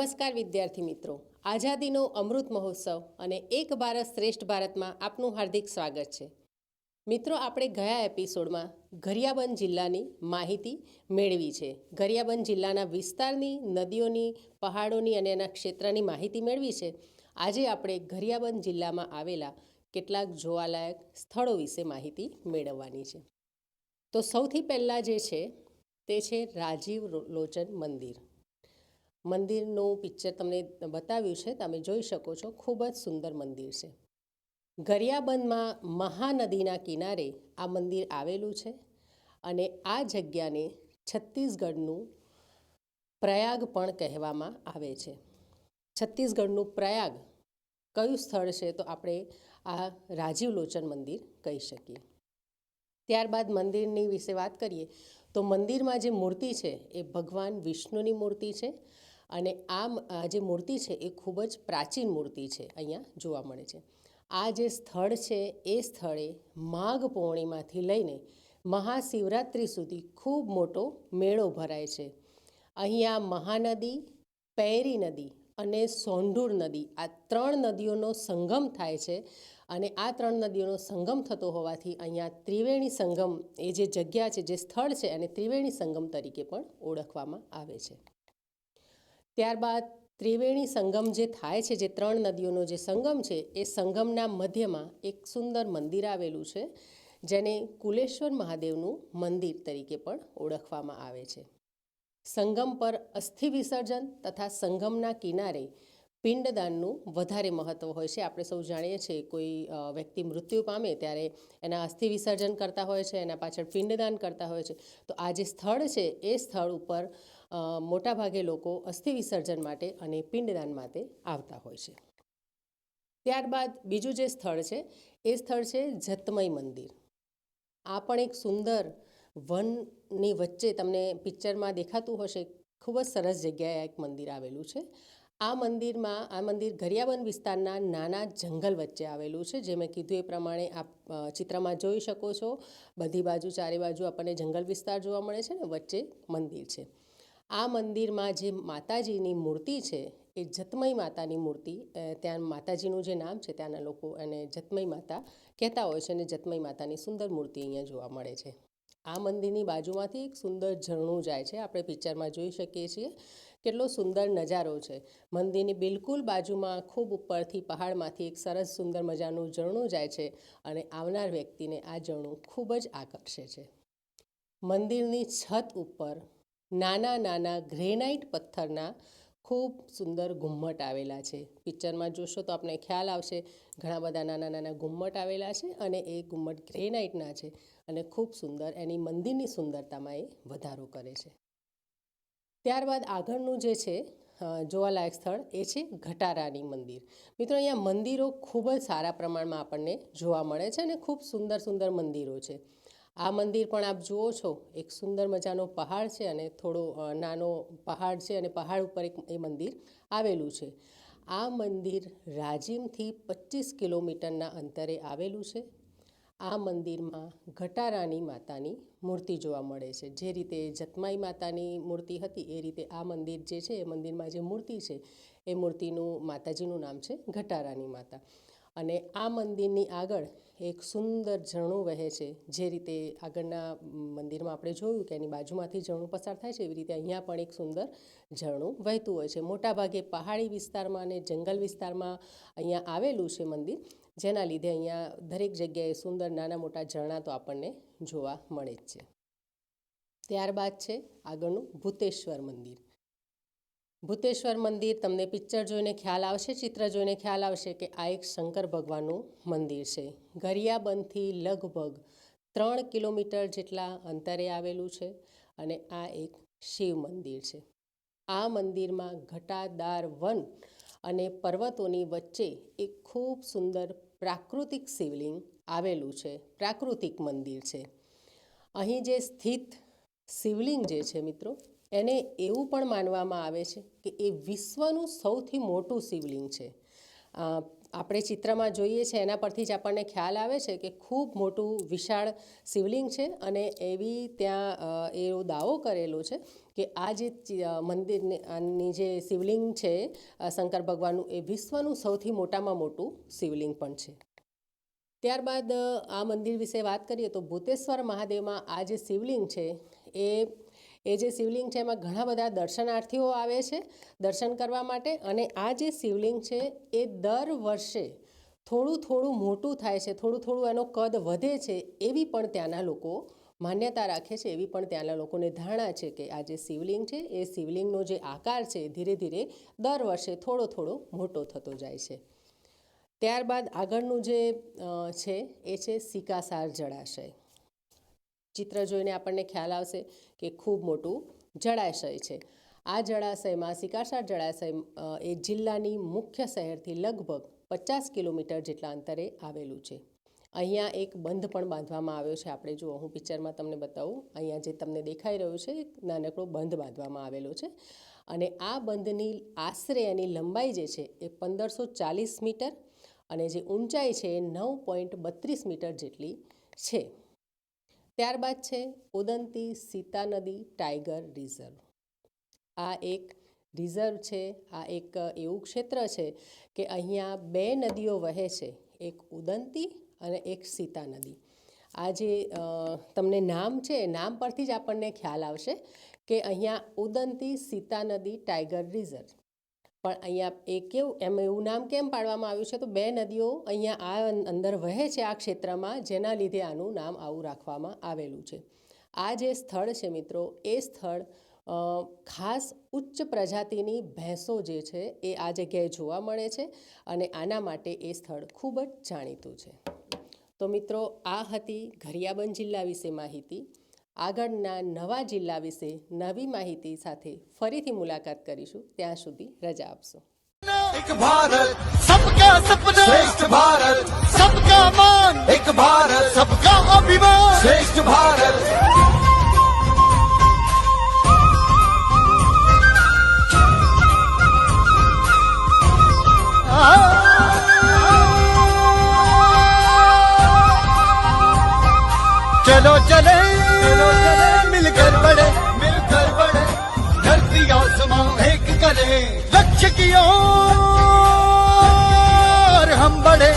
નમસ્કાર વિદ્યાર્થી મિત્રો. આઝાદીનો અમૃત મહોત્સવ અને એક ભારત શ્રેષ્ઠ ભારતમાં આપનું હાર્દિક સ્વાગત છે. મિત્રો, આપણે ગયા એપિસોડમાં ગરિયાબંધ જિલ્લાની માહિતી મેળવી છે. ગરિયાબંધ જિલ્લાના વિસ્તારની નદીઓની, પહાડોની અને એના ક્ષેત્રની માહિતી મેળવી છે. આજે આપણે ગરિયાબંધ જિલ્લામાં આવેલા કેટલાક જોવાલાયક સ્થળો વિશે માહિતી મેળવવાની છે. તો સૌથી પહેલાં જે છે, તે છે રાજીવ લોચન મંદિર. મંદિરનું પિક્ચર તમને બતાવ્યું છે, તમે જોઈ શકો છો. ખૂબ જ સુંદર મંદિર છે. ગરિયાબંધમાં મહાનદીના કિનારે આ મંદિર આવેલું છે અને આ જગ્યાને છત્તીસગઢનું પ્રયાગ પણ કહેવામાં આવે છે. છત્તીસગઢનું પ્રયાગ કયું સ્થળ છે તો આપણે આ રાજીવ લોચન મંદિર કહી શકીએ. ત્યારબાદ મંદિરની વિશે વાત કરીએ તો મંદિરમાં જે મૂર્તિ છે એ ભગવાન વિષ્ણુની મૂર્તિ છે. અને આ જે મૂર્તિ છે એ ખૂબ જ પ્રાચીન મૂર્તિ છે અહીંયા જોવા મળે છે. આ જે સ્થળ છે એ સ્થળે માઘ પૌર્ણિમાથી લઈને મહાશિવરાત્રિ સુધી ખૂબ મોટો મેળો ભરાય છે. અહીંયા મહાનદી, પૈરી નદી અને સોંઢુર નદી આ ત્રણ નદીઓનો સંગમ થાય છે અને આ ત્રણ નદીઓનો સંગમ થતો હોવાથી અહીંયા ત્રિવેણી સંગમ એ જે જગ્યા છે, જે સ્થળ છે અને ત્રિવેણી સંગમ તરીકે પણ ઓળખવામાં આવે છે. ત્યારબાદ ત્રિવેણી સંગમ જે થાય છે, જે ત્રણ નદીઓનો જે સંગમ છે, એ સંગમના મધ્યમાં એક સુંદર મંદિર આવેલું છે, જેને કુલેશ્વર મહાદેવનું મંદિર તરીકે પણ ઓળખવામાં આવે છે. સંગમ પર અસ્થિ વિસર્જન તથા સંગમના કિનારે પિંડદાનનું વધારે મહત્ત્વ હોય છે. આપણે સૌ જાણીએ છીએ કોઈ વ્યક્તિ મૃત્યુ પામે ત્યારે એના અસ્થિ વિસર્જન કરતા હોય છે, એના પાછળ પિંડદાન કરતા હોય છે. તો આ જે સ્થળ છે, એ સ્થળ ઉપર મોટાભાગે લોકો અસ્થિ વિસર્જન માટે અને પિંડદાન માટે આવતા હોય છે. ત્યારબાદ બીજું જે સ્થળ છે, એ સ્થળ છે જતમય મંદિર. આ પણ એક સુંદર વનની વચ્ચે તમને પિક્ચરમાં દેખાતું હશે, ખૂબ જ સરસ જગ્યાએ એક મંદિર આવેલું છે. આ મંદિરમાં, આ મંદિર ગરિયાબંધ વિસ્તારના નાના જંગલ વચ્ચે આવેલું છે જે મેં કીધું એ પ્રમાણે આપ ચિત્રમાં જોઈ શકો છો. બધી બાજુ, ચારે બાજુ આપણને જંગલ વિસ્તાર જોવા મળે છે ને, વચ્ચે મંદિર છે. આ મંદિરમાં જે માતાજીની મૂર્તિ છે, એ જતમય માતાની મૂર્તિ ત્યાં માતાજીનું જે નામ છે, ત્યાંના લોકો એને જતમય માતા કહેતા હોય છે અને જતમય માતાની સુંદર મૂર્તિ અહીંયા જોવા મળે છે. આ મંદિરની બાજુમાંથી એક સુંદર ઝરણું જાય છે. આપણે પિક્ચરમાં જોઈ શકીએ છીએ કેટલો સુંદર નજારો છે. મંદિરની બિલકુલ બાજુમાં ખૂબ ઉપરથી પહાડમાંથી એક સરસ સુંદર મજાનું ઝરણું જાય છે અને આવનાર વ્યક્તિને આ ઝરણું ખૂબ જ આકર્ષે છે. મંદિરની છત ઉપર નાના નાના ગ્રેનાઇટ પથ્થરના ખૂબ સુંદર ઘુમ્મટ આવેલા છે. પિક્ચરમાં જોશો તો આપણે ખ્યાલ આવશે, ઘણા બધા નાના નાના ઘુમ્મટ આવેલા છે અને એ ઘુમ્મટ ગ્રેનાઇટના છે અને ખૂબ સુંદર, એની મંદિરની સુંદરતામાં એ વધારો કરે છે. ત્યારબાદ આગળનું જે છે જોવાલાયક સ્થળ એ છે ઘટારાની મંદિર. મિત્રો, અહીંયા મંદિરો ખૂબ જ સારા પ્રમાણમાં આપણને જોવા મળે છે અને ખૂબ સુંદર સુંદર મંદિરો છે. આ મંદિર પણ આપ જુઓ છો, એક સુંદર મજાનો પહાડ છે અને થોડો નાનો પહાડ છે અને પહાડ ઉપર એક એ મંદિર આવેલું છે. આ મંદિર રાજીમથી પચીસ કિલોમીટરના અંતરે આવેલું છે. આ મંદિરમાં ઘટારાની માતાની મૂર્તિ જોવા મળે છે. જે રીતે જતમાઈ માતાની મૂર્તિ હતી, એ રીતે આ મંદિર જે છે, એ મંદિરમાં જે મૂર્તિ છે, એ મૂર્તિનું માતાજીનું નામ છે, ઘટારાની માતા. અને આ મંદિરની આગળ એક સુંદર ઝરણું વહે છે. જે રીતે આગળના મંદિરમાં આપણે જોયું કે એની બાજુમાંથી ઝરણું પસાર થાય છે, એવી રીતે અહીંયા પણ એક સુંદર ઝરણું વહેતું હોય છે. મોટાભાગે પહાડી વિસ્તારમાં અને જંગલ વિસ્તારમાં અહીંયા આવેલું છે મંદિર. જેના લીધે અહીંયા દરેક જગ્યાએ સુંદર નાના મોટા ઝરણા તો આપણને જોવા મળે જ છે. ત્યારબાદ છે આગળનું ભૂતેશ્વર મંદિર. ભૂતેશ્વર મંદિર, તમને પિક્ચર જોઈને ખ્યાલ આવશે, ચિત્ર જોઈને ખ્યાલ આવશે કે આ એક શંકર ભગવાનનું મંદિર છે. ગરિયાબંધથી લગભગ ત્રણ કિલોમીટર જેટલા અંતરે આવેલું છે અને આ એક શિવ મંદિર છે. આ મંદિરમાં ઘટાદાર વન અને પર્વતોની વચ્ચે એક ખૂબ સુંદર પ્રાકૃતિક શિવલિંગ આવેલું છે, પ્રાકૃતિક મંદિર છે. અહીં જે સ્થિત શિવલિંગ જે છે મિત્રો એને એવું પણ માનવામાં આવે છે કે એ વિશ્વનું સૌથી મોટું શિવલિંગ છે. આપણે ચિત્રમાં જોઈએ છે એના પરથી જ આપણને ખ્યાલ આવે છે કે ખૂબ મોટું વિશાળ શિવલિંગ છે અને એવી ત્યાં એવો દાવો કરેલો છે કે આ જે મંદિરની જે શિવલિંગ છે શંકર ભગવાનનું, એ વિશ્વનું સૌથી મોટામાં મોટું શિવલિંગ પણ છે. ત્યારબાદ આ મંદિર વિશે વાત કરીએ તો ભૂતેશ્વર મહાદેવમાં આ જે શિવલિંગ છે એ એ જે શિવલિંગ છે એમાં ઘણા બધા દર્શનાર્થીઓ આવે છે દર્શન કરવા માટે અને આ જે શિવલિંગ છે એ દર વર્ષે થોડું થોડું મોટું થાય છે, થોડું થોડું એનો કદ વધે છે એવી પણ ત્યાંના લોકો માન્યતા રાખે છે, એવી પણ ત્યાંના લોકોને ધારણા છે કે આ જે શિવલિંગ છે એ શિવલિંગનો જે આકાર છે ધીરે ધીરે દર વર્ષે થોડો થોડો મોટો થતો જાય છે. ત્યારબાદ આગળનું જે છે એ છે સિકાસાર જળાશય. ચિત્ર જોઈને આપણને ખ્યાલ આવશે કે ખૂબ મોટું જળાશય છે. આ જળાશયમાં શિકારસાર જળાશય એ જિલ્લાની મુખ્ય શહેરથી લગભગ પચાસ કિલોમીટર જેટલા અંતરે આવેલું છે. અહીંયા એક બંધ પણ બાંધવામાં આવ્યો છે. આપણે જુઓ, હું પિક્ચરમાં તમને બતાવું. અહીંયા જે તમને દેખાઈ રહ્યું છે, એક નાનકડો બંધ બાંધવામાં આવેલો છે. અને આ બંધની આશરે એની લંબાઈ જે છે, એ પંદરસો ચાલીસ મીટર અને જે ઊંચાઈ છે, એ નવ પોઈન્ટ બત્રીસ મીટર જેટલી છે. ત્યારબાદ છે ઉદંતી સીતા નદી ટાઈગર રિઝર્વ. આ એક રિઝર્વ છે, આ એક એવું ક્ષેત્ર છે કે અહીંયા બે નદીઓ વહે છે, એક ઉદંતી અને એક સીતા નદી. આ જે તમને નામ છે નામ પરથી જ આપણને ખ્યાલ આવશે કે અહીંયા ઉદંતી સીતા નદી ટાઈગર રિઝર્વ પણ અહીંયા એ કેવું, એમ એવું નામ કેમ પાડવામાં આવ્યું છે? તો બે નદીઓ અહીંયા આ અંદર વહે છે આ ક્ષેત્રમાં, જેના લીધે આનું નામ આવું રાખવામાં આવેલું છે. આ જે સ્થળ છે મિત્રો, એ સ્થળ ખાસ ઉચ્ચ પ્રજાતિની ભેંસો જે છે, એ આ જગ્યાએ જોવા મળે છે અને આના માટે એ સ્થળ ખૂબ જ જાણીતું છે. તો મિત્રો, આ હતી ઘરિયાબંધ જિલ્લા વિશે માહિતી. આગળના નવા જિલ્લા વિશે નવી માહિતી સાથે ફરીથી મુલાકાત કરીશું. ત્યાં સુધી રજા આપશો. એક સબકા સપના. ભારત, સબકા અભિમાન. શ્રેષ્ઠ ભારત. चलो चले चलो चले मिलकर बड़े मिलकर बढ़े धरती आसमां एक करे लक्ष्य की ओर हम बढ़े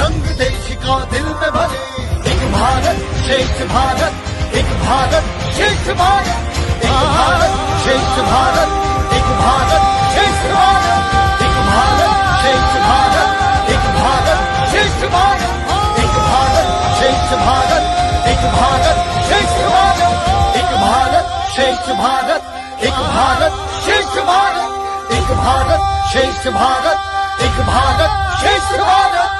रंग देश का दिल में भरे एक भारत श्रेष्ठ भारत एक भारत श्रेष्ठ भारत एक भारत श्रेष्ठ भारत एक भारत श्रेष्ठ भारत एक भारत श्रेष्ठ भारत एक भारत श्रेष्ठ भारत एक भारत श्रेष्ठ भारत श्रेष्ठ भारत एक भारत श्रेष्ठ भारत एक भारत श्रेष्ठ भारत एक भारत श्रेष्ठ भारत